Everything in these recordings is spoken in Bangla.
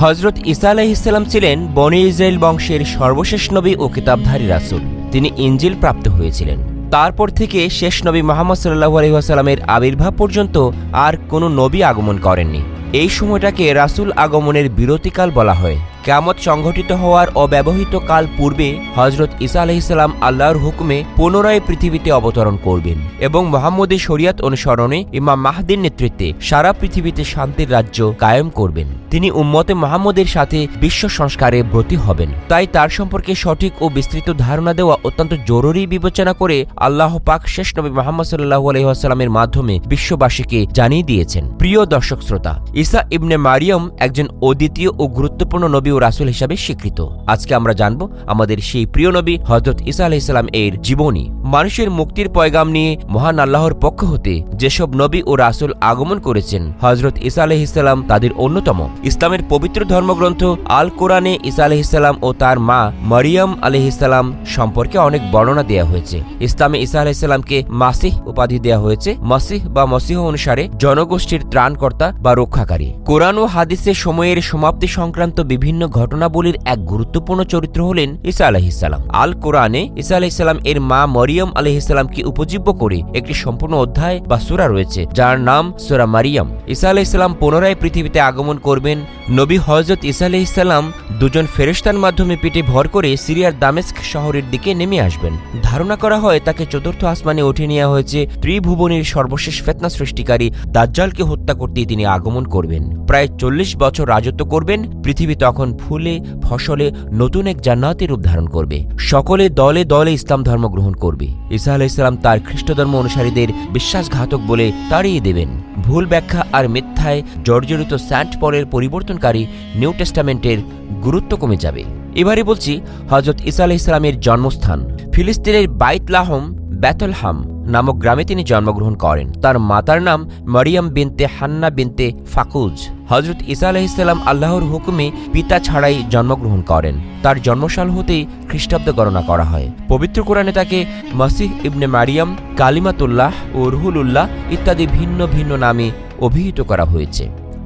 হজরত ইসা আলাইসাল্লাম ছিলেন বনি ইসরায়েল বংশের সর্বশেষ নবী ও কিতাবধারী রাসুল। তিনি ইঞ্জিল প্রাপ্ত হয়েছিলেন। তারপর থেকে শেষ নবী মোহাম্মদ সাল্লাহু আলহিহাস্লামের আবির্ভাব পর্যন্ত আর কোনো নবী আগমন করেননি। এই সময়টাকে রাসুল আগমনের বিরতিকাল বলা হয়। কেয়ামত সংঘটিত হওয়ার অব্যবহৃত কাল পূর্বে হজরত ইসা আলহিসাল্লাম আল্লাহর হুকুমে পুনরায় পৃথিবীতে অবতরণ করবেন এবং মোহাম্মদের শরিয়াত অনুসরণে ইমাম মাহদির নেতৃত্বে সারা পৃথিবীতে শান্তির রাজ্য কায়েম করবেন। তিনি উম্মতে মোহাম্মদের সাথে বিশ্ব সংস্কারে ব্রতী হবেন। তাই তার সম্পর্কে সঠিক ও বিস্তৃত ধারণা দেওয়া অত্যন্ত জরুরি বিবেচনা করে আল্লাহ পাক শেষ নবী মোহাম্মদ সাল্লাহু আলহিহাস্লামের মাধ্যমে বিশ্ববাসীকে জানিয়ে দিয়েছেন। প্রিয় দর্শক শ্রোতা, ঈসা ইবনে মারিয়ম একজন অদ্বিতীয় ও গুরুত্বপূর্ণ নবী ও রাসুল হিসাবে স্বীকৃত। আজকে আমরা জানব আমাদের সেই প্রিয় নবী হজরত ঈসা আলাইসাল্লাম এর জীবনী। মানুষের মুক্তির পয়গাম নিয়ে মহান আল্লাহর পক্ষ হতে যেসব নবী ও রাসুল আগমন করেছেন হজরত ঈসা আলহিসাল্লাম তাদের অন্যতম। ইসলামের পবিত্র ধর্মগ্রন্থ আল কোরআনে ঈসা আলহিসাল্লাম ও তার মা মরিয়ম আলহিসাল্লাম সম্পর্কে অনেক বর্ণনা দেওয়া হয়েছে। ইসলামে ঈসা আলাইসাল্লামকে মাসিহ উপাধি দেওয়া হয়েছে। মাসিহ বা মসিহ অনুসারে জনগোষ্ঠীর ত্রাণকর্তা বা রক্ষাকারী। কোরআন ও হাদিসের সময়ের সমাপ্তি সংক্রান্ত বিভিন্ন ঘটনাবলীর এক গুরুত্বপূর্ণ চরিত্র হলেন ঈসা আলাহিসাল্লাম আল কোরআনে ঈসা আলাহিসাল্লাম এর মা মরিয়ম আলহিসাল্লামকে উপজীব্য করে একটি সম্পূর্ণ অধ্যায় বা সুরা রয়েছে, যার নাম সুরা মারিয়াম। ঈসা আলাহিসাল্লাম পুনরায় পৃথিবীতে আগমন করবেন। নবী হজরত ঈসা আলাহিসাল্লাম দুজন ফেরেশতার মাধ্যমে পেটে ভর করে সিরিয়ার দামেস্ক শহরের দিকে নেমে আসবেন। ধারণা করা হয়, তাকে চতুর্থ আসমানে উঠে নেওয়া হয়েছে। ত্রিভুবনের সর্বশেষ ফেতনা সৃষ্টিকারী দাজ্জালকে হত্যা করতে তিনি আগমন করবেন। প্রায় চল্লিশ বছর রাজত্ব করবেন, পৃথিবী তখন ফুলে, ফসলে নতুন এক জান্নাতে রূপ ধারণ করবে। সকলে দলে দলে ইসলাম ধর্ম গ্রহণ করবে। ঈসা আলাইসালাম তার খ্রিস্ট ধর্ম অনুসারীদের বিশ্বাসঘাতক বলে তাড়িয়ে দেবেন। ভুল ব্যাখ্যা আর মিথ্যায় জর্জরিত স্যান্ট পলের পরিবর্তনকারী নিউ টেস্টামেন্টের গুরুত্ব কমে যাবে। এবারে বলছি হজরত ইসা আলাহ ইসলামের জন্মস্থান, ফিলিস্তিনের বাইতলাহম ব্যাতলহাম নামক গ্রামে তিনি জন্মগ্রহণ করেন। তার মাতার নাম মরিয়াম বিনতে হান্না বিনতে ফাকুজ। হজরত ইসা আলাহিসাল্লাম আল্লাহর হুকুমে পিতা ছাড়াই জন্মগ্রহণ করেন। তার জন্মসাল হতেই খ্রিস্টাব্দ গণনা করা হয়। পবিত্র কোরআনে তাকে মসিহ ইবনে মারিয়াম, কালিমাতুল্লাহ ও রুহুলুল্লাহ ইত্যাদি ভিন্ন ভিন্ন নামে অভিহিত করা হয়েছে।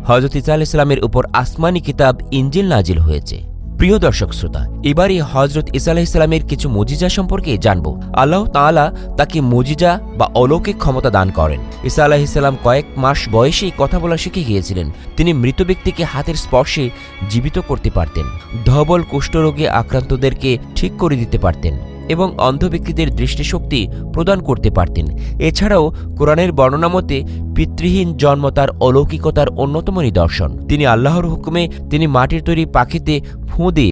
হজরত ইসা আলাইসাল্লামের উপর আসমানি কিতাব ইঞ্জিল নাজিল হয়েছে। প্রিয় দর্শক শ্রোতা, এবারে হজরত ইসা আলাহিসাল্লামের কিছু মজিজা সম্পর্কে জানব। আল্লাহ তাআলা তাকে মজিজা বা অলৌকিক ক্ষমতা দান করেন। ইসা আলাহিসাল্লাম কয়েক মাস বয়সেই কথা বলা শিখে গিয়েছিলেন। তিনি মৃত ব্যক্তিকে হাতের স্পর্শে জীবিত করতে পারতেন। ধবল কুষ্ঠরোগে আক্রান্তদেরকে ঠিক করে দিতে পারতেন। এবং অন্ধ ব্যক্তিদের দৃষ্টিশক্তি প্রদান করতে পারতেন। এছাড়াও কোরআনের বর্ণনা মতে, পিতৃহীন জন্ম তার অলৌকিকতার অন্যতম নিদর্শন। তিনি আল্লাহর হুকুমে তিনি মাটির তৈরি পাখিতে ফুঁ দিয়ে